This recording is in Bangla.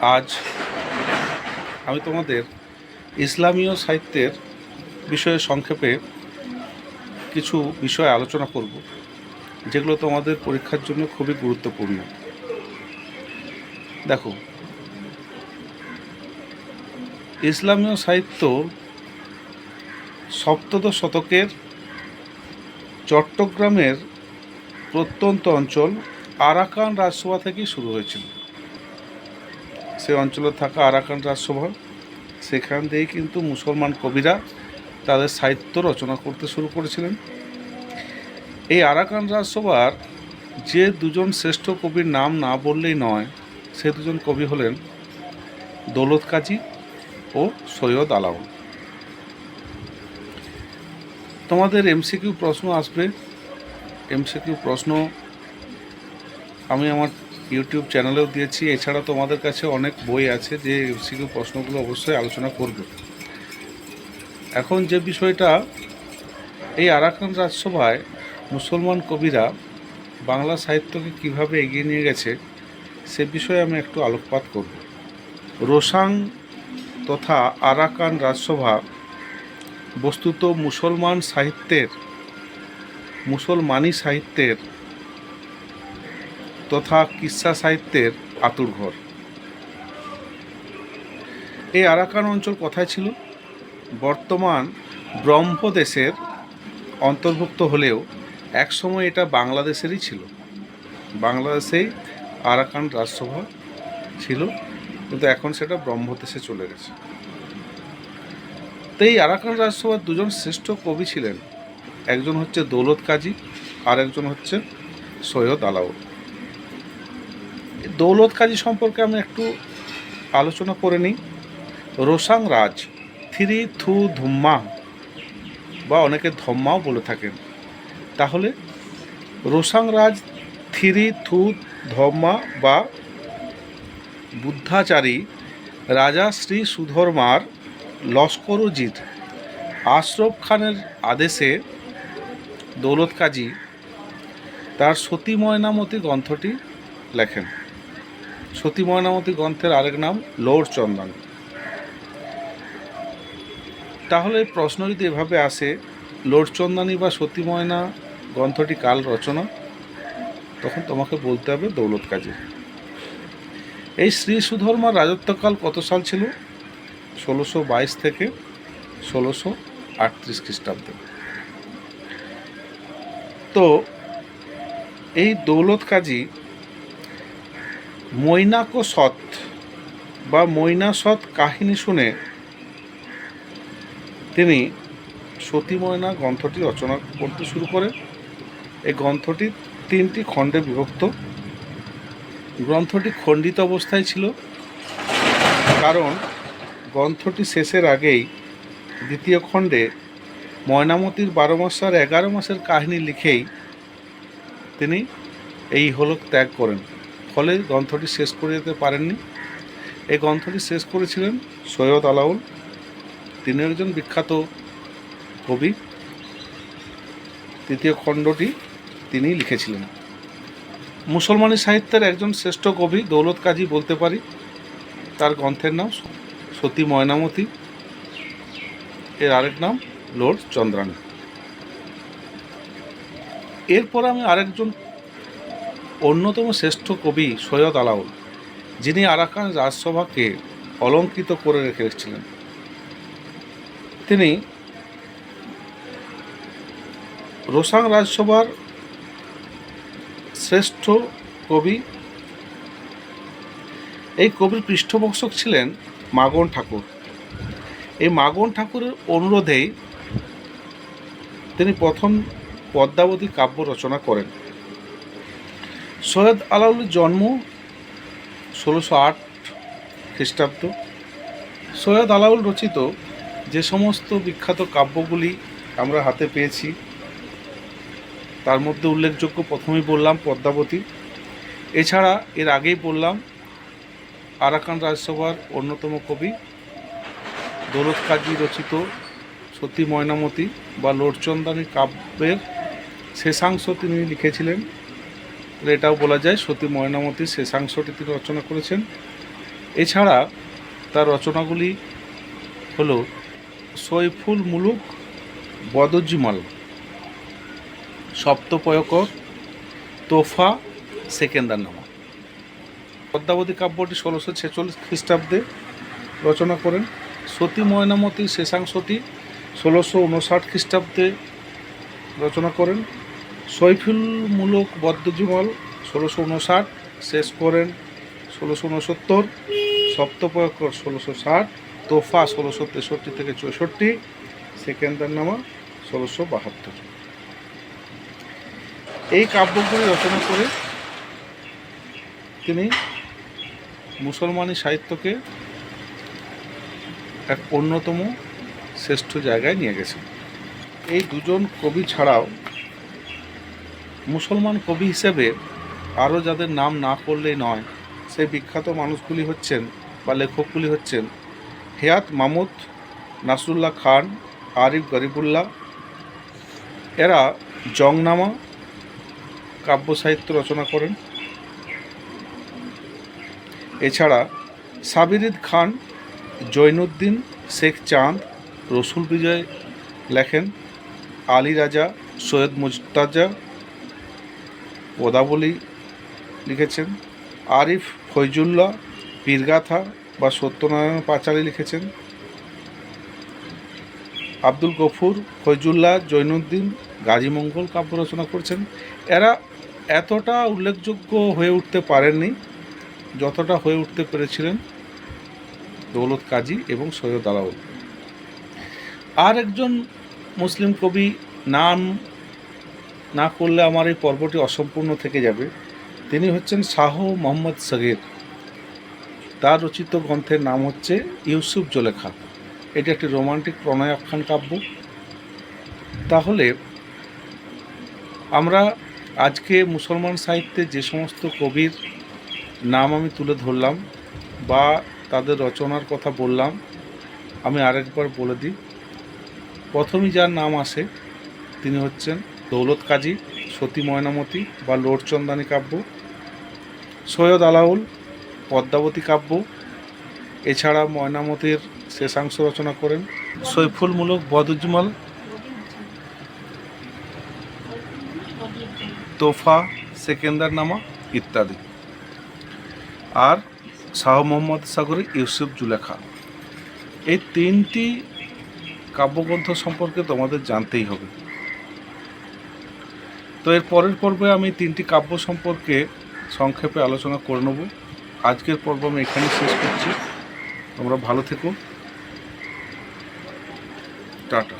আজ আমি তোমাদের ইসলামীয় সাহিত্যের বিষয়ে সংক্ষেপে কিছু বিষয় আলোচনা করব, যেগুলো তোমাদের পরীক্ষার জন্য খুবই গুরুত্বপূর্ণ। দেখো, ইসলামীয় সাহিত্য সপ্তদশ শতকের চট্টগ্রামের প্রত্যন্ত অঞ্চল আরাকান রাজসভা থেকেই শুরু হয়েছিল। সে অঞ্চলে থাকা আরাকান রাজসভা সেখান দিয়েই কিন্তু মুসলমান কবিরা তাদের সাহিত্য রচনা করতে শুরু করেছিলেন। এই আরাকান রাজসভার যে দুজন শ্রেষ্ঠ কবির নাম না বললেই নয়, সে দুজন কবি হলেন দৌলত কাজী ও সৈয়দ আলাউল। তোমাদের এমসিকিউ প্রশ্ন আসবে। এমসিকিউ প্রশ্ন, আমি আমার ইউটিউব চ্যানেলেও দিয়েছি। এছাড়া তোমাদের কাছে অনেক বই আছে যে এমসিকিউ প্রশ্নগুলো অবশ্যই আলোচনা করবে। এখন যে বিষয়টা, এই আরাকান রাজসভায় মুসলমান কবিরা বাংলা সাহিত্যকে কীভাবে এগিয়ে নিয়ে গেছে, সে বিষয়ে আমি একটু আলোকপাত করব। রোসাং তথা আরাকান রাজসভা বস্তুত মুসলমান সাহিত্যের, মুসলমানি সাহিত্যের তথা কিসা সাহিত্যের আতুরঘর এই আরাকান অঞ্চল কোথায় ছিল? বর্তমান ব্রহ্মদেশের অন্তর্ভুক্ত হলেও একসময় এটা বাংলাদেশেরই ছিল। বাংলাদেশেই আরাকান রাজসভা ছিল, কিন্তু এখন সেটা ব্রহ্মদেশে চলে গেছে। তো এই আরাকান রাজসভার দুজন শ্রেষ্ঠ কবি ছিলেন। একজন হচ্ছে দৌলত কাজী আর একজন হচ্ছে সৈয়দ আলাউল এই দৌলত কাজী সম্পর্কে আমি একটু আলোচনা করে নিই। রোসাং রাজ, থ্রি থু ধুম্মা, বা অনেকে ধম্মাও বলে থাকেন। তাহলে রোসাং রাজ, থ্রি থু ধম্মা, বা বুদ্ধাচারী রাজা শ্রী সুধর্মার লস্করজিৎ আশরফ খানের আদেশে দৌলত কাজী তার সতী ময়নামতি গ্রন্থটি লেখেন। সতী ময়নামতি গ্রন্থের আরেক নাম, লৌর চন্দন। তাহলে প্রশ্ন যদি এভাবে আসে লোডচন্দানী বা সতী ময়না গ্রন্থটি কাল রচনা? তখন তোমাকে বলতে হবে দৌলত কাজী। এই শ্রী সুধর্মার রাজত্বকাল কত সাল ছিল? ষোলোশো বাইশ থেকে ষোলোশো আটত্রিশ খ্রিস্টাব্দে। তো এই দৌলত কাজী মৈনাকো সৎ বা মৈনা সৎ কাহিনী শুনে তিনি সতী ময়না গ্রন্থটি রচনা করতে শুরু করেন। এই গ্রন্থটি তিনটি খণ্ডে বিভক্ত। গ্রন্থটি খণ্ডিত অবস্থায় ছিল, কারণ গ্রন্থটি শেষের আগেই দ্বিতীয় খণ্ডে ময়নামতির বারো মাস আর এগারো মাসের কাহিনী লিখেই তিনি এই হলক ত্যাগ করেন। ফলে গ্রন্থটি শেষ করে যেতে পারেননি। এই গ্রন্থটি শেষ করেছিলেন সৈয়দ আলাউল। তিনি একজন বিখ্যাত কবি। তৃতীয় খণ্ডটি তিনি লিখেছিলেন। মুসলমানি সাহিত্যের একজন শ্রেষ্ঠ কবি দৌলত কাজী বলতে পারি। তার গ্রন্থের নাম সতী ময়নামতি। এর আরেক নাম লর্ড চন্দ্রানী। এরপর আমি আরেকজন অন্যতম শ্রেষ্ঠ কবি সৈয়দ আলাউল, যিনি আরাকান রাজসভাকে অলঙ্কৃত করে রেখেছিলেন তিনি রোসাং রাজসভার শ্রেষ্ঠ কবি। এই কবির পৃষ্ঠপোষক ছিলেন মাগন ঠাকুর। এই মাগন ঠাকুরের অনুরোধেই তিনি প্রথম পদ্মাবতী কাব্য রচনা করেন। সৈয়দ আলাউলের জন্ম ষোলোশো আট খ্রিস্টাব্দ। সৈয়দ আলাউল রচিত যে সমস্ত বিখ্যাত কাব্যগুলি আমরা হাতে পেয়েছি, তার মধ্যে উল্লেখযোগ্য প্রথমেই বললাম পদ্মাবতী। এছাড়া এর আগেই বললাম আরাকান রাজসভার অন্যতম কবি দৌলত কাজী রচিত সতী ময়নামতি বা লোটচন্দানী কাব্যের শেষাংশ তিনি লিখেছিলেন। এটাও বলা যায়, সতী ময়নামতির শেষাংশটি তিনি রচনা করেছেন। এছাড়া তার রচনাগুলি হল সৈফুল মুলুক বদজ্জিমাল সপ্তপয়কর, তোফা, সেকেন্দার নামা। পদ্মাবতী কাব্যটি ষোলোশো ছেচল্লিশ খ্রিস্টাব্দে রচনা করেন। সতী ময়নামতী শেষাংশটি ষোলোশো উনষাট খ্রিস্টাব্দে রচনা করেন। সৈফুল মূলক বদ্ধজীবল ষোলোশো উনষাট শেষ করেন ষোলোশো উনসত্তর সপ্তপয়কর ষোলোশো ষাট, তোফা ষোলোশো তেষট্টি থেকে চৌষট্টি, সেকেন্দার নামা ষোলোশো বাহাত্তর। এই কাব্যগুলি রচনা করে তিনি মুসলমানি সাহিত্যকে এক অন্যতম শ্রেষ্ঠ জায়গায় নিয়ে গেছেন। এই দুজন কবি ছাড়াও মুসলমান কবি হিসেবে আরও যাদের নাম না করলেই নয় সেই বিখ্যাত মানুষগুলি হচ্ছেন বা লেখকগুলি হচ্ছেন হেয়াত মামুদ, নাসরুল্লাহ খান, আরিফ গরিবুল্লাহ। এরা জংনামা কাব্য সাহিত্য রচনা করেন। এছাড়া সাবিরিদ খান, জৈনুদ্দিন, শেখ চাঁদ, রসুল বিজয় লেখেন। আলী রাজা, সৈয়দ মুজতাজা পদাবলী লিখেছেন, আরিফ ফৈজুল্লাহ পীরগাথা বা সত্যনারায়ণ পাঁচালী লিখেছেন, আব্দুল গফুর, ফৈজুল্লাহ, জৈনুদ্দিন গাজীমঙ্গল কাব্য রচনা করছেন। এরা এতটা উল্লেখযোগ্য হয়ে উঠতে পারেননি, যতটা হয়ে উঠতে পেরেছিলেন দৌলত কাজী এবং সৈয়দ আলাউল আর একজন মুসলিম কবি, নাম না করলে আমার এই পর্বটি অসম্পূর্ণ থেকে যাবে। তিনি হচ্ছেন শাহ মোহাম্মদ সগির। তার রচিত গ্রন্থের নাম হচ্ছে ইউসুফ জোলেখা। এটি একটি রোমান্টিক প্রণয়াখ্যান কাব্য। তাহলে আমরা আজকে মুসলমান সাহিত্যে যে সমস্ত কবির নাম আমি তুলে ধরলাম বা তাদের রচনার কথা বললাম, আমি আরেকবার বলে দিই। প্রথমেই যার নাম আসে, তিনি হচ্ছেন দৌলত কাজী, সতী ময়নামতি বা লোটচন্দানী কাব্য, সৈয়দ আলাউল, পদ্মাবতী কাব্য, এছাড়া ময়নামতির শেষাংশ রচনা করেন সৈফুলমূলক বদুজ্জমাল তোফা সেকেন্দার নামা ইত্যাদি। আর শাহ মোহাম্মদ সাগরে ইউসুফ জুলেখা। এই তিনটি কাব্যগ্রন্থ সম্পর্কে তোমাদের জানতেই হবে। তো এর পরের পর্বে আমি তিনটি কাব্য সম্পর্কে সংক্ষেপে আলোচনা করে নেব। আজকের পর্ব আমি এখানেই শেষ করছি। তোমরা ভালো থেকো। টাটা।